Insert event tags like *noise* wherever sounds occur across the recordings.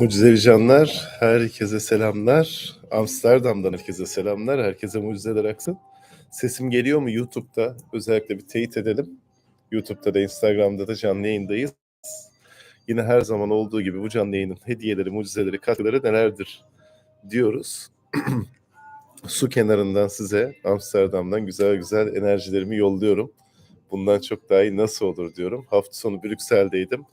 Mucizevi canlar, herkese selamlar. Amsterdam'dan herkese selamlar. Herkese mucizeler aksın. Sesim geliyor mu YouTube'da? Özellikle bir teyit edelim. YouTube'da da Instagram'da da canlı yayındayız. Yine her zaman olduğu gibi bu canlı yayının hediyeleri, mucizeleri, katkıları nelerdir diyoruz. *clears throat* Su kenarından size Amsterdam'dan güzel güzel enerjilerimi yolluyorum. Bundan çok daha iyi nasıl olur diyorum. Hafta sonu Brüksel'deydim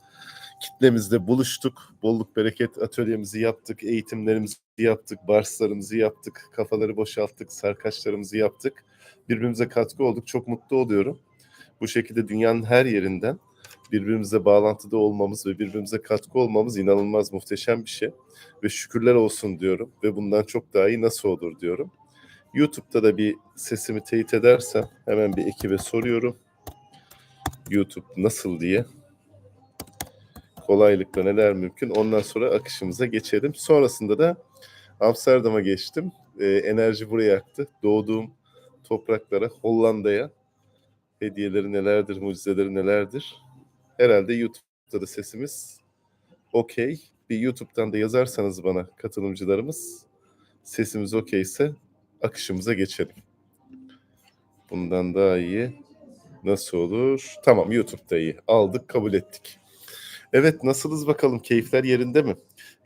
kitlemizde buluştuk. Bolluk bereket atölyemizi yaptık, eğitimlerimizi yaptık, barslarımızı yaptık, kafaları boşalttık, sarkaçlarımızı yaptık. Birbirimize katkı olduk. Çok mutlu oluyorum. Bu şekilde dünyanın her yerinden birbirimize bağlantıda olmamız ve birbirimize katkı olmamız inanılmaz muhteşem bir şey. Ve şükürler olsun diyorum. Ve bundan çok daha iyi nasıl olur diyorum. YouTube'da da bir sesimi teyit edersem hemen bir ekibe soruyorum. YouTube nasıl diye kolaylıkla neler mümkün. Ondan sonra akışımıza geçelim. Sonrasında da Amsterdam'a geçtim. Ee, enerji buraya aktı. Doğduğum topraklara, Hollanda'ya hediyeleri nelerdir, mucizeleri nelerdir. Herhalde YouTube'da da sesimiz okey. Bir YouTube'dan da yazarsanız bana katılımcılarımız sesimiz okeyse akışımıza geçelim. Bundan daha iyi nasıl olur? Tamam YouTube'da iyi. Aldık, kabul ettik. Evet nasılız bakalım keyifler yerinde mi?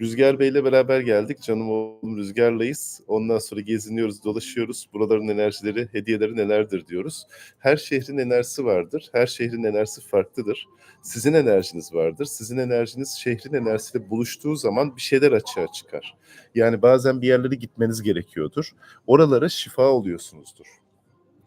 Rüzgar Bey'le beraber geldik. Canım oğlum Rüzgar'layız. Ondan sonra geziniyoruz, dolaşıyoruz. Buraların enerjileri, hediyeleri nelerdir diyoruz. Her şehrin enerjisi vardır. Her şehrin enerjisi farklıdır. Sizin enerjiniz vardır. Sizin enerjiniz şehrin enerjisiyle buluştuğu zaman bir şeyler açığa çıkar. Yani bazen bir yerlere gitmeniz gerekiyordur. Oralara şifa oluyorsunuzdur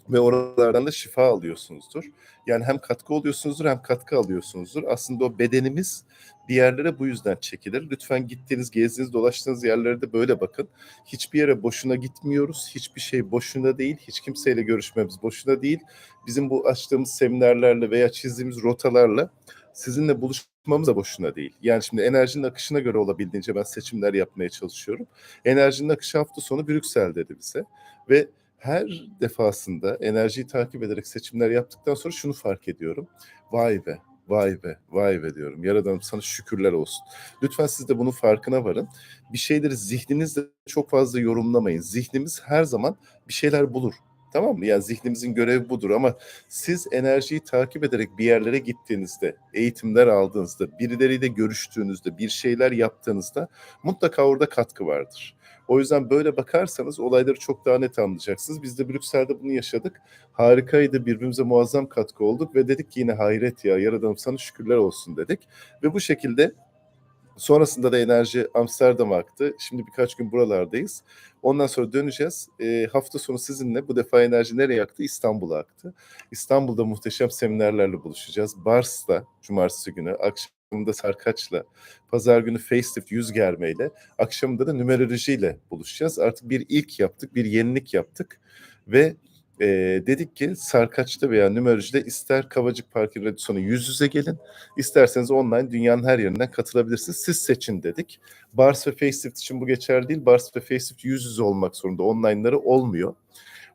ve oralardan da şifa alıyorsunuzdur. Yani hem katkı oluyorsunuzdur hem katkı alıyorsunuzdur. Aslında o bedenimiz bir yerlere bu yüzden çekilir. Lütfen gittiğiniz, gezdiğiniz, dolaştığınız yerlere de böyle bakın. Hiçbir yere boşuna gitmiyoruz. Hiçbir şey boşuna değil. Hiç kimseyle görüşmemiz boşuna değil. Bizim bu açtığımız seminerlerle veya çizdiğimiz rotalarla sizinle buluşmamız da boşuna değil. Yani şimdi enerjinin akışına göre olabildiğince ben seçimler yapmaya çalışıyorum. Enerjinin akışı hafta sonu Brüksel dedi bize. Ve her defasında enerjiyi takip ederek seçimler yaptıktan sonra şunu fark ediyorum. Vay be, vay be, vay be diyorum. Yaradanım sana şükürler olsun. Lütfen siz de bunun farkına varın. Bir şeyleri zihninizde çok fazla yorumlamayın. Zihnimiz her zaman bir şeyler bulur. Tamam mı? Yani zihnimizin görevi budur ama siz enerjiyi takip ederek bir yerlere gittiğinizde, eğitimler aldığınızda, birileriyle görüştüğünüzde, bir şeyler yaptığınızda mutlaka orada katkı vardır. O yüzden böyle bakarsanız olayları çok daha net anlayacaksınız. Biz de Brüksel'de bunu yaşadık. Harikaydı, birbirimize muazzam katkı olduk ve dedik ki yine hayret ya, Yaradanım sana şükürler olsun dedik. Ve bu şekilde Sonrasında da enerji Amsterdam'a aktı. Şimdi birkaç gün buralardayız. Ondan sonra döneceğiz. E, hafta sonu sizinle bu defa enerji nereye aktı? İstanbul'a aktı. İstanbul'da muhteşem seminerlerle buluşacağız. Bars'ta cumartesi günü, akşamında Sarkaç'la, pazar günü Facelift yüz germeyle, akşamında da numerolojiyle buluşacağız. Artık bir ilk yaptık, bir yenilik yaptık ve e, dedik ki Sarkaç'ta veya numerolojide ister Kavacık Parkı Radyosunu yüz yüze gelin, isterseniz online dünyanın her yerinden katılabilirsiniz. Siz seçin dedik. Bars ve Facelift için bu geçerli değil. Bars ve Facelift yüz yüze olmak zorunda. Online'ları olmuyor.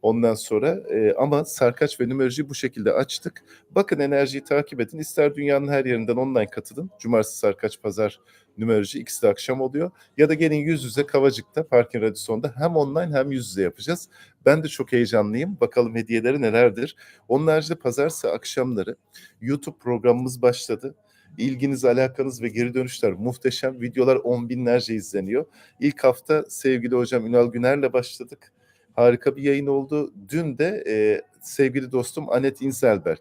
Ondan sonra e, ama Sarkaç ve numerolojiyi bu şekilde açtık. Bakın enerjiyi takip edin. İster dünyanın her yerinden online katılın. Cumartesi Sarkaç, Pazar numeroloji ikisi de akşam oluyor. Ya da gelin yüz yüze Kavacık'ta Parkin Radyoson'da hem online hem yüz yüze yapacağız. Ben de çok heyecanlıyım. Bakalım hediyeleri nelerdir. Onun haricinde pazartesi akşamları YouTube programımız başladı. İlginiz, alakanız ve geri dönüşler muhteşem. Videolar on binlerce izleniyor. İlk hafta sevgili hocam Ünal Güner'le başladık. Harika bir yayın oldu. Dün de e, sevgili dostum Anet İnselberg.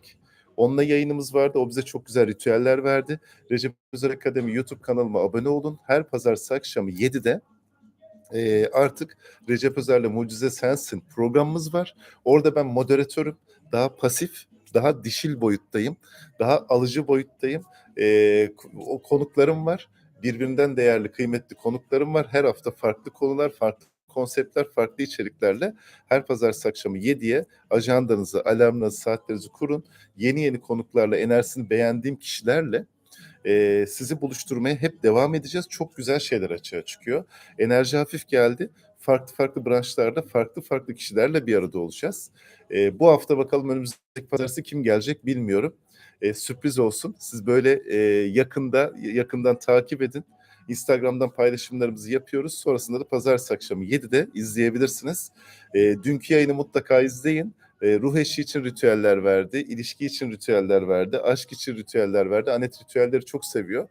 Onunla yayınımız vardı. O bize çok güzel ritüeller verdi. Recep Özer Akademi YouTube kanalıma abone olun. Her pazartesi akşamı 7'de e, artık Recep Özer'le Mucize Sensin programımız var. Orada ben moderatörüm. Daha pasif, daha dişil boyuttayım. Daha alıcı boyuttayım. E, o konuklarım var. Birbirinden değerli, kıymetli konuklarım var. Her hafta farklı konular, farklı konseptler, farklı içeriklerle her pazartesi akşamı 7'ye ajandanızı, alarmınızı, saatlerinizi kurun. Yeni yeni konuklarla, enerjisini beğendiğim kişilerle e, sizi buluşturmaya hep devam edeceğiz. Çok güzel şeyler açığa çıkıyor. Enerji hafif geldi. Farklı farklı branşlarda farklı farklı kişilerle bir arada olacağız. E, bu hafta bakalım önümüzdeki pazartesi kim gelecek bilmiyorum. E, sürpriz olsun. Siz böyle e, yakında yakından takip edin. Instagram'dan paylaşımlarımızı yapıyoruz. Sonrasında da pazartesi akşamı 7'de izleyebilirsiniz. E, dünkü yayını mutlaka izleyin. E, ruh eşi için ritüeller verdi, ilişki için ritüeller verdi, aşk için ritüeller verdi. Anet ritüelleri çok seviyor.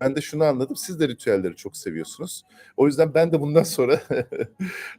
Ben de şunu anladım, siz de ritüelleri çok seviyorsunuz. O yüzden ben de bundan sonra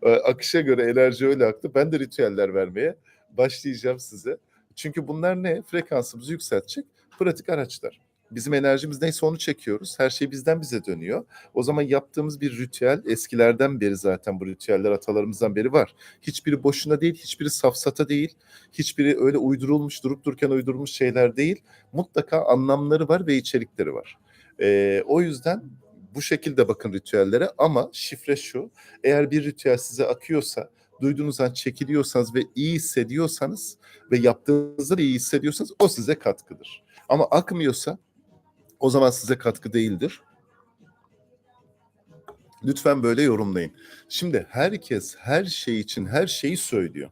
*laughs* akışa göre enerji öyle aktı. Ben de ritüeller vermeye başlayacağım size. Çünkü bunlar ne? Frekansımızı yükseltecek pratik araçlar. Bizim enerjimiz neyse onu çekiyoruz. Her şey bizden bize dönüyor. O zaman yaptığımız bir ritüel eskilerden beri zaten bu ritüeller atalarımızdan beri var. Hiçbiri boşuna değil, hiçbiri safsata değil. Hiçbiri öyle uydurulmuş, durup dururken uydurulmuş şeyler değil. Mutlaka anlamları var ve içerikleri var. Ee, o yüzden bu şekilde bakın ritüellere ama şifre şu. Eğer bir ritüel size akıyorsa, duyduğunuz an çekiliyorsanız ve iyi hissediyorsanız ve yaptığınızda da iyi hissediyorsanız o size katkıdır. Ama akmıyorsa o zaman size katkı değildir. Lütfen böyle yorumlayın. Şimdi herkes her şey için her şeyi söylüyor.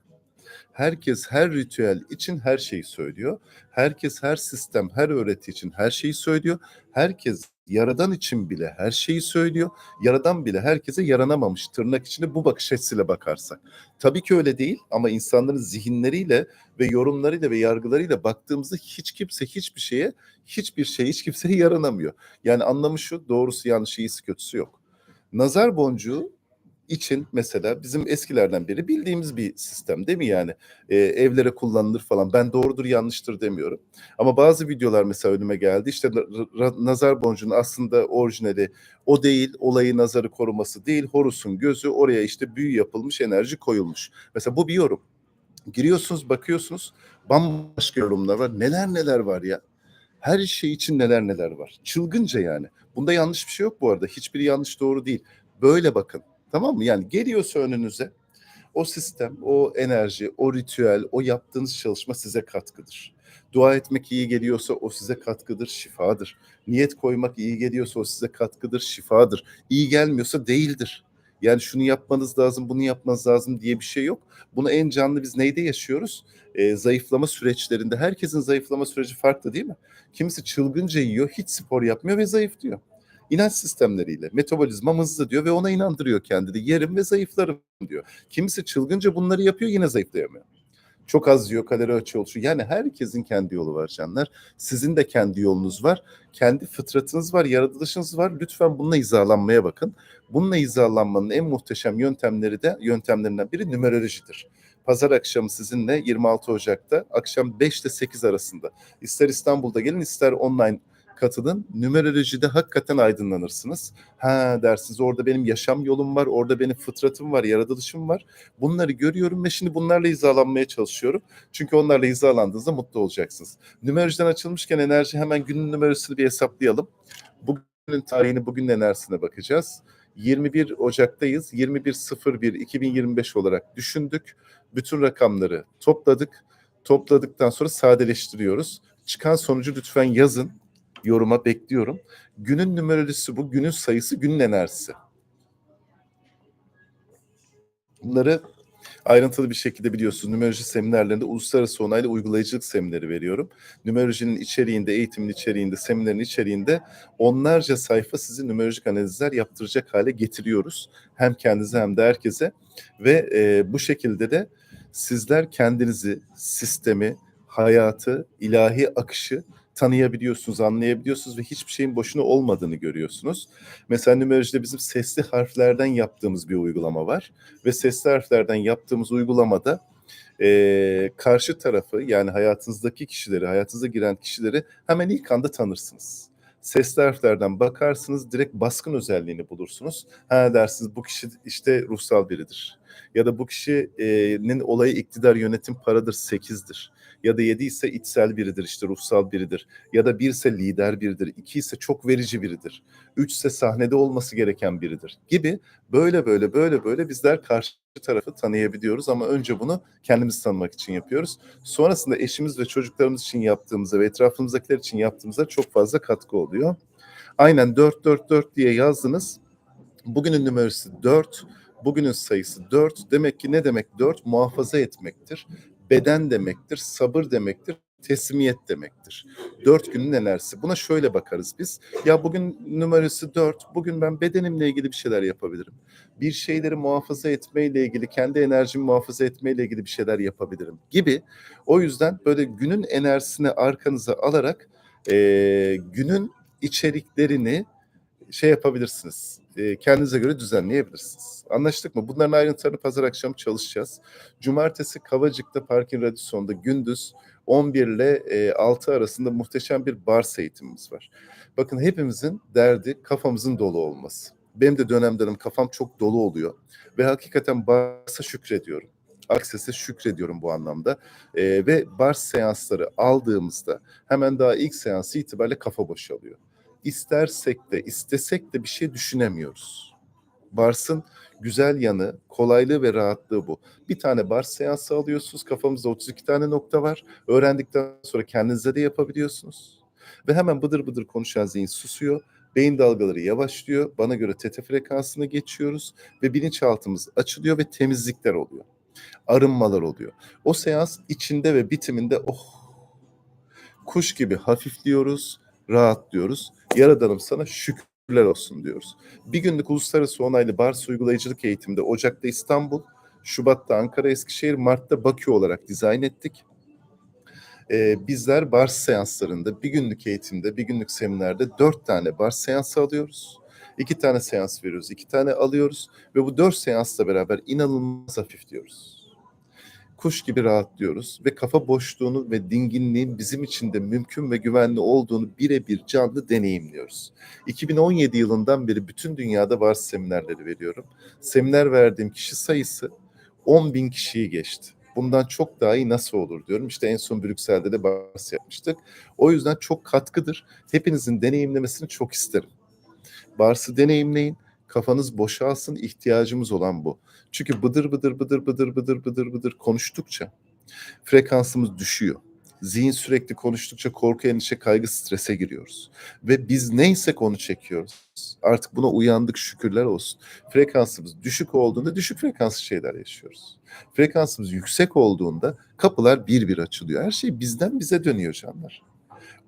Herkes her ritüel için her şeyi söylüyor. Herkes her sistem, her öğreti için her şeyi söylüyor. Herkes yaradan için bile her şeyi söylüyor. Yaradan bile herkese yaranamamış tırnak içinde bu bakış açısıyla bakarsak. Tabii ki öyle değil ama insanların zihinleriyle ve yorumlarıyla ve yargılarıyla baktığımızda hiç kimse hiçbir şeye, hiçbir şey hiç kimseye *laughs* yaranamıyor. Yani anlamı şu, doğrusu yanlışı iyisi kötüsü yok. Nazar boncuğu için mesela bizim eskilerden beri bildiğimiz bir sistem değil mi yani? E, evlere kullanılır falan. Ben doğrudur yanlıştır demiyorum. Ama bazı videolar mesela önüme geldi. İşte nazar boncuğunun aslında orijinali o değil olayı nazarı koruması değil Horus'un gözü oraya işte büyü yapılmış enerji koyulmuş. Mesela bu bir yorum. Giriyorsunuz bakıyorsunuz bambaşka yorumlar var. Neler neler var ya? Her şey için neler neler var? Çılgınca yani. Bunda yanlış bir şey yok bu arada. Hiçbiri yanlış doğru değil. Böyle bakın Tamam mı? Yani geliyorsa önünüze o sistem, o enerji, o ritüel, o yaptığınız çalışma size katkıdır. Dua etmek iyi geliyorsa o size katkıdır, şifadır. Niyet koymak iyi geliyorsa o size katkıdır, şifadır. İyi gelmiyorsa değildir. Yani şunu yapmanız lazım, bunu yapmanız lazım diye bir şey yok. Bunu en canlı biz neyde yaşıyoruz? Ee, zayıflama süreçlerinde. Herkesin zayıflama süreci farklı değil mi? Kimisi çılgınca yiyor, hiç spor yapmıyor ve zayıflıyor inanç sistemleriyle. Metabolizmam hızlı diyor ve ona inandırıyor kendini. Yerim ve zayıflarım diyor. Kimisi çılgınca bunları yapıyor yine zayıflayamıyor. Çok az yiyor, kalori açığı oluşuyor. Yani herkesin kendi yolu var canlar. Sizin de kendi yolunuz var. Kendi fıtratınız var, yaratılışınız var. Lütfen bununla hizalanmaya bakın. Bununla hizalanmanın en muhteşem yöntemleri de yöntemlerinden biri numerolojidir. Pazar akşamı sizinle 26 Ocak'ta akşam 5 ile 8 arasında. İster İstanbul'da gelin ister online katılın. Numerolojide hakikaten aydınlanırsınız. Ha dersiniz orada benim yaşam yolum var, orada benim fıtratım var, yaratılışım var. Bunları görüyorum ve şimdi bunlarla hizalanmaya çalışıyorum. Çünkü onlarla hizalandığınızda mutlu olacaksınız. Numerolojiden açılmışken enerji hemen günün numarasını bir hesaplayalım. Bugünün tarihini, bugünün enerjisine bakacağız. 21 Ocak'tayız. 21.01.2025 olarak düşündük. Bütün rakamları topladık. Topladıktan sonra sadeleştiriyoruz. Çıkan sonucu lütfen yazın yoruma bekliyorum. Günün numerolojisi bu, günün sayısı, günün enerjisi. Bunları ayrıntılı bir şekilde biliyorsunuz. Numeroloji seminerlerinde uluslararası onaylı uygulayıcılık semineri veriyorum. Numerolojinin içeriğinde, eğitimin içeriğinde, seminerin içeriğinde onlarca sayfa sizi numerolojik analizler yaptıracak hale getiriyoruz. Hem kendinize hem de herkese. Ve e, bu şekilde de sizler kendinizi, sistemi, hayatı, ilahi akışı tanıyabiliyorsunuz, anlayabiliyorsunuz ve hiçbir şeyin boşuna olmadığını görüyorsunuz. Mesela numerolojide bizim sesli harflerden yaptığımız bir uygulama var ve sesli harflerden yaptığımız uygulamada e, karşı tarafı yani hayatınızdaki kişileri, hayatınıza giren kişileri hemen ilk anda tanırsınız. Sesli harflerden bakarsınız direkt baskın özelliğini bulursunuz. Ha dersiniz bu kişi işte ruhsal biridir. Ya da bu kişinin olayı iktidar yönetim paradır sekizdir ya da yedi ise içsel biridir işte ruhsal biridir ya da bir ise lider biridir iki ise çok verici biridir üç ise sahnede olması gereken biridir gibi böyle böyle böyle böyle bizler karşı tarafı tanıyabiliyoruz ama önce bunu kendimiz tanımak için yapıyoruz. Sonrasında eşimiz ve çocuklarımız için yaptığımızda ve etrafımızdakiler için yaptığımızda çok fazla katkı oluyor. Aynen 444 diye yazdınız. Bugünün numarası 4. Bugünün sayısı 4. Demek ki ne demek 4? Muhafaza etmektir beden demektir, sabır demektir, teslimiyet demektir. Dört günün enerjisi. Buna şöyle bakarız biz. Ya bugün numarası dört. Bugün ben bedenimle ilgili bir şeyler yapabilirim. Bir şeyleri muhafaza etmeyle ilgili, kendi enerjimi muhafaza etmeyle ilgili bir şeyler yapabilirim gibi. O yüzden böyle günün enerjisini arkanıza alarak e, günün içeriklerini şey yapabilirsiniz. E, kendinize göre düzenleyebilirsiniz. Anlaştık mı? Bunların ayrıntılarını pazar akşamı çalışacağız. Cumartesi Kavacık'ta Parkin Radyoson'da gündüz 11 ile e, 6 arasında muhteşem bir bars eğitimimiz var. Bakın hepimizin derdi kafamızın dolu olması. Benim de dönem dönem kafam çok dolu oluyor. Ve hakikaten barsa şükrediyorum. Akses'e şükrediyorum bu anlamda. E, ve bars seansları aldığımızda hemen daha ilk seansı itibariyle kafa boşalıyor. İstersek de istesek de bir şey düşünemiyoruz. Bars'ın güzel yanı, kolaylığı ve rahatlığı bu. Bir tane bars seansı alıyorsunuz. Kafamızda 32 tane nokta var. Öğrendikten sonra kendinize de yapabiliyorsunuz. Ve hemen bıdır bıdır konuşan zihin susuyor. Beyin dalgaları yavaşlıyor. Bana göre teta frekansını geçiyoruz ve bilinçaltımız açılıyor ve temizlikler oluyor. Arınmalar oluyor. O seans içinde ve bitiminde oh kuş gibi hafifliyoruz, rahatlıyoruz. Yaradanım sana şükürler olsun diyoruz. Bir günlük uluslararası onaylı Bars uygulayıcılık eğitimde Ocak'ta İstanbul, Şubat'ta Ankara, Eskişehir, Mart'ta Bakü olarak dizayn ettik. Ee, bizler Bars seanslarında bir günlük eğitimde, bir günlük seminerde dört tane Bars seansı alıyoruz. İki tane seans veriyoruz, iki tane alıyoruz ve bu dört seansla beraber inanılmaz hafifliyoruz kuş gibi rahatlıyoruz ve kafa boşluğunu ve dinginliğin bizim için de mümkün ve güvenli olduğunu birebir canlı deneyimliyoruz. 2017 yılından beri bütün dünyada var seminerleri veriyorum. Seminer verdiğim kişi sayısı 10 bin kişiyi geçti. Bundan çok daha iyi nasıl olur diyorum. İşte en son Brüksel'de de bahs yapmıştık. O yüzden çok katkıdır. Hepinizin deneyimlemesini çok isterim. Bars'ı deneyimleyin kafanız boşalsın ihtiyacımız olan bu. Çünkü bıdır bıdır bıdır bıdır bıdır bıdır bıdır konuştukça frekansımız düşüyor. Zihin sürekli konuştukça korku, endişe, kaygı, strese giriyoruz. Ve biz neysek onu çekiyoruz. Artık buna uyandık şükürler olsun. Frekansımız düşük olduğunda düşük frekanslı şeyler yaşıyoruz. Frekansımız yüksek olduğunda kapılar bir bir açılıyor. Her şey bizden bize dönüyor canlar.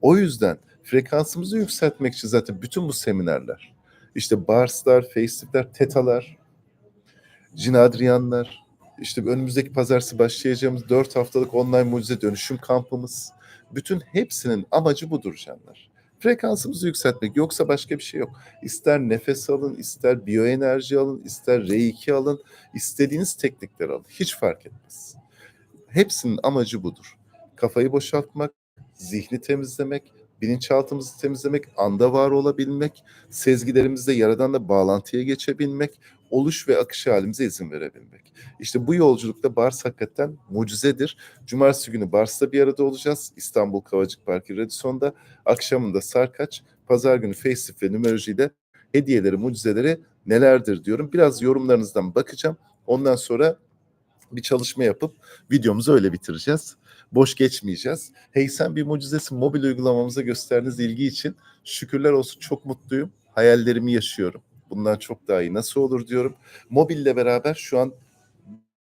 O yüzden frekansımızı yükseltmek için zaten bütün bu seminerler, işte Bars'lar, Facelif'ler, Tetalar, Cinadriyanlar, işte önümüzdeki pazartesi başlayacağımız 4 haftalık online mucize dönüşüm kampımız. Bütün hepsinin amacı budur canlar. Frekansımızı yükseltmek yoksa başka bir şey yok. İster nefes alın, ister biyoenerji alın, ister R2 alın, istediğiniz teknikler alın. Hiç fark etmez. Hepsinin amacı budur. Kafayı boşaltmak, zihni temizlemek, bilinçaltımızı temizlemek, anda var olabilmek, sezgilerimizle yaradanla bağlantıya geçebilmek, oluş ve akış halimize izin verebilmek. İşte bu yolculukta Bars hakikaten mucizedir. Cumartesi günü Bars'ta bir arada olacağız. İstanbul Kavacık Parkı Radyoson'da. Akşamında Sarkaç, pazar günü Facelift ve numerolojiyle hediyeleri, mucizeleri nelerdir diyorum. Biraz yorumlarınızdan bakacağım. Ondan sonra bir çalışma yapıp videomuzu öyle bitireceğiz. Boş geçmeyeceğiz. Hey sen bir mucizesi mobil uygulamamıza gösterdiğiniz ilgi için şükürler olsun çok mutluyum. Hayallerimi yaşıyorum. Bundan çok daha iyi nasıl olur diyorum. Mobille beraber şu an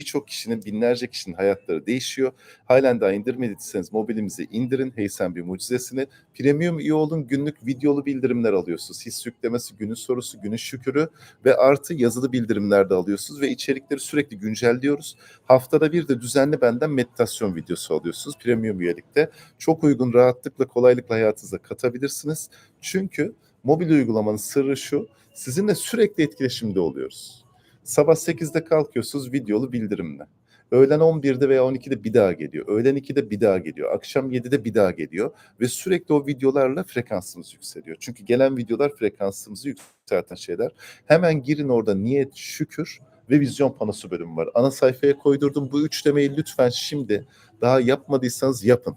birçok kişinin, binlerce kişinin hayatları değişiyor. Halen daha indirmediyseniz mobilimizi indirin. Hey sen bir mucizesini. Premium üye olun. Günlük videolu bildirimler alıyorsunuz. His yüklemesi, günün sorusu, günün şükürü ve artı yazılı bildirimler de alıyorsunuz ve içerikleri sürekli güncelliyoruz. Haftada bir de düzenli benden meditasyon videosu alıyorsunuz. Premium üyelikte. Çok uygun, rahatlıkla, kolaylıkla hayatınıza katabilirsiniz. Çünkü mobil uygulamanın sırrı şu. Sizinle sürekli etkileşimde oluyoruz. Sabah 8'de kalkıyorsunuz videolu bildirimle. Öğlen 11'de veya 12'de bir daha geliyor. Öğlen 2'de bir daha geliyor. Akşam 7'de bir daha geliyor. Ve sürekli o videolarla frekansımız yükseliyor. Çünkü gelen videolar frekansımızı yükselten şeyler. Hemen girin orada niyet, şükür ve vizyon panosu bölümü var. Ana sayfaya koydurdum. Bu üçlemeyi lütfen şimdi daha yapmadıysanız yapın.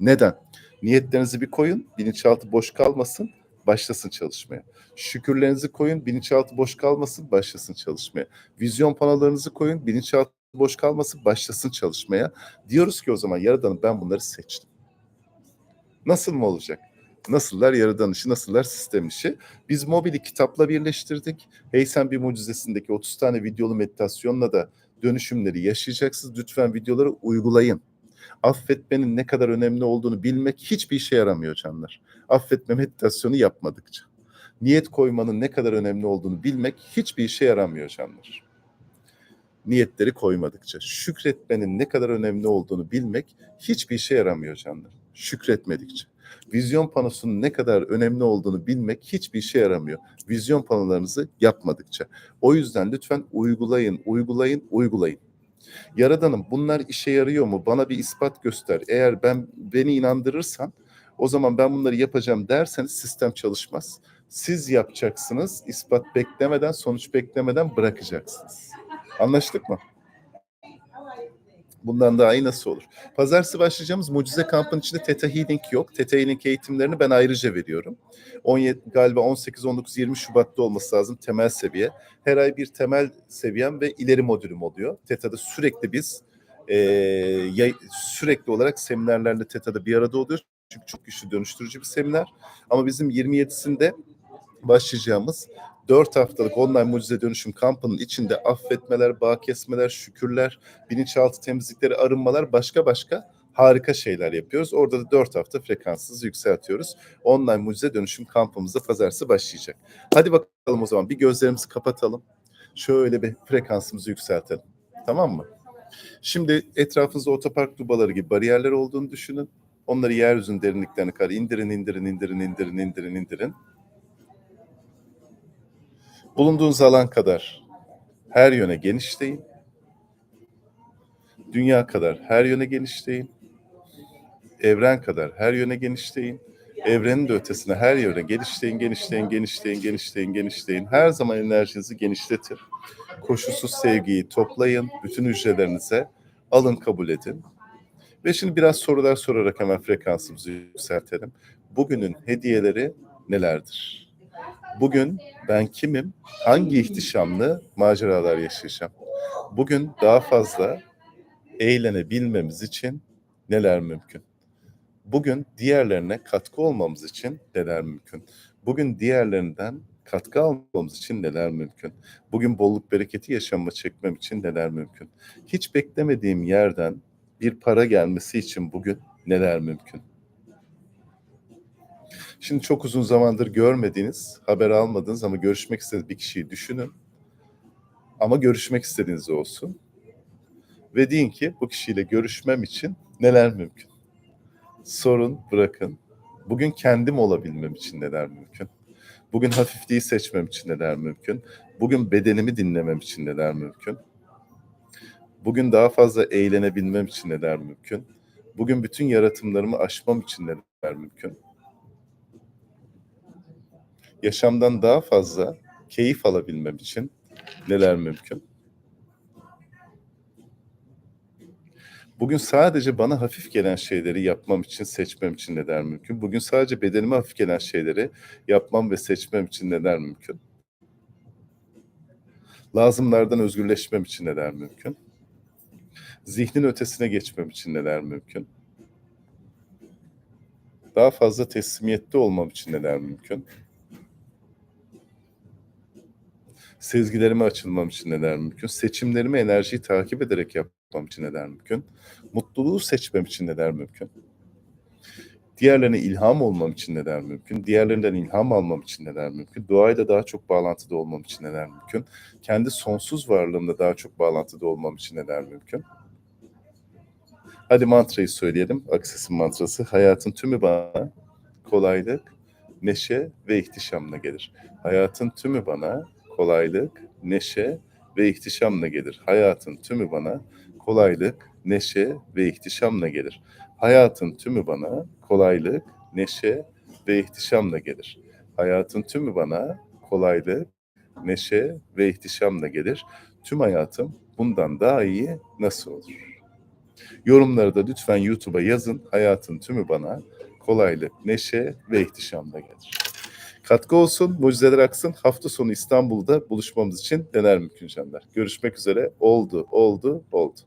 Neden? Niyetlerinizi bir koyun. Bilinçaltı boş kalmasın başlasın çalışmaya. Şükürlerinizi koyun, bilinçaltı boş kalmasın, başlasın çalışmaya. Vizyon panolarınızı koyun, bilinçaltı boş kalmasın, başlasın çalışmaya. Diyoruz ki o zaman Yaradan'ım ben bunları seçtim. Nasıl mı olacak? Nasıllar yaradan işi, nasıllar sistem işi. Biz mobili kitapla birleştirdik. Hey sen bir mucizesindeki 30 tane videolu meditasyonla da dönüşümleri yaşayacaksınız. Lütfen videoları uygulayın. Affetmenin ne kadar önemli olduğunu bilmek hiçbir işe yaramıyor canlar. Affetme meditasyonu yapmadıkça. Niyet koymanın ne kadar önemli olduğunu bilmek hiçbir işe yaramıyor canlar. Niyetleri koymadıkça. Şükretmenin ne kadar önemli olduğunu bilmek hiçbir işe yaramıyor canlar. Şükretmedikçe. Vizyon panosunun ne kadar önemli olduğunu bilmek hiçbir işe yaramıyor. Vizyon panolarınızı yapmadıkça. O yüzden lütfen uygulayın, uygulayın, uygulayın. Yaradanım bunlar işe yarıyor mu? Bana bir ispat göster. Eğer ben beni inandırırsan o zaman ben bunları yapacağım derseniz sistem çalışmaz. Siz yapacaksınız. ispat beklemeden, sonuç beklemeden bırakacaksınız. Anlaştık mı? Bundan daha iyi nasıl olur? Pazartesi başlayacağımız Mucize Kampı'nın içinde Theta Healing yok. Theta Healing eğitimlerini ben ayrıca veriyorum. 17 galiba 18 19 20 Şubat'ta olması lazım temel seviye. Her ay bir temel seviyem ve ileri modülüm oluyor. Teta'da sürekli biz e, yay- sürekli olarak seminerlerle Teta'da bir arada oluyoruz. Çünkü çok güçlü dönüştürücü bir seminer. Ama bizim 27'sinde başlayacağımız 4 haftalık online mucize dönüşüm kampının içinde affetmeler, bağ kesmeler, şükürler, bilinçaltı temizlikleri, arınmalar başka başka harika şeyler yapıyoruz. Orada da 4 hafta frekansınızı yükseltiyoruz. Online mucize dönüşüm kampımızda pazartesi başlayacak. Hadi bakalım o zaman bir gözlerimizi kapatalım. Şöyle bir frekansımızı yükseltelim. Tamam mı? Şimdi etrafınızda otopark dubaları gibi bariyerler olduğunu düşünün. Onları yeryüzünün derinliklerine kadar indirin, indirin, indirin, indirin, indirin, indirin. Bulunduğunuz alan kadar her yöne genişleyin. Dünya kadar her yöne genişleyin. Evren kadar her yöne genişleyin. Evrenin de ötesine her yöne genişleyin, genişleyin, genişleyin, genişleyin, genişleyin. Her zaman enerjinizi genişletin. Koşulsuz sevgiyi toplayın bütün hücrelerinize. Alın kabul edin. Ve şimdi biraz sorular sorarak hemen frekansımızı yükseltelim. Bugünün hediyeleri nelerdir? Bugün ben kimim? Hangi ihtişamlı maceralar yaşayacağım? Bugün daha fazla eğlenebilmemiz için neler mümkün? Bugün diğerlerine katkı olmamız için neler mümkün? Bugün diğerlerinden katkı almamız için neler mümkün? Bugün bolluk bereketi yaşamama çekmem için neler mümkün? Hiç beklemediğim yerden bir para gelmesi için bugün neler mümkün? Şimdi çok uzun zamandır görmediğiniz, haber almadığınız ama görüşmek istediğiniz bir kişiyi düşünün. Ama görüşmek istediğiniz olsun. Ve deyin ki bu kişiyle görüşmem için neler mümkün? Sorun, bırakın. Bugün kendim olabilmem için neler mümkün? Bugün hafifliği seçmem için neler mümkün? Bugün bedenimi dinlemem için neler mümkün? Bugün daha fazla eğlenebilmem için neler mümkün? Bugün bütün yaratımlarımı aşmam için neler mümkün? Yaşamdan daha fazla keyif alabilmem için neler mümkün? Bugün sadece bana hafif gelen şeyleri yapmam için, seçmem için neler mümkün? Bugün sadece bedenime hafif gelen şeyleri yapmam ve seçmem için neler mümkün? Lazımlardan özgürleşmem için neler mümkün? Zihnin ötesine geçmem için neler mümkün? Daha fazla teslimiyette olmam için neler mümkün? Sezgilerime açılmam için neler mümkün? Seçimlerimi enerjiyi takip ederek yapmam için neler mümkün? Mutluluğu seçmem için neler mümkün? Diğerlerine ilham olmam için neler mümkün? Diğerlerinden ilham almam için neler mümkün? Doğayla daha çok bağlantıda olmam için neler mümkün? Kendi sonsuz varlığımla daha çok bağlantıda olmam için neler mümkün? Hadi mantrayı söyleyelim. Akses'in mantrası. Hayatın tümü bana kolaylık, neşe ve ihtişamla gelir. Hayatın tümü bana kolaylık, neşe ve ihtişamla gelir. Hayatın tümü bana kolaylık, neşe ve ihtişamla gelir. Hayatın tümü bana kolaylık, neşe ve ihtişamla gelir. Hayatın tümü bana kolaylık, neşe ve ihtişamla gelir. Tüm hayatım bundan daha iyi nasıl olur? Yorumları da lütfen YouTube'a yazın. Hayatın tümü bana kolaylık, neşe ve ihtişamla gelir. Katkı olsun, mucizeler aksın. Hafta sonu İstanbul'da buluşmamız için neler mümkün canlar. Görüşmek üzere. Oldu, oldu, oldu.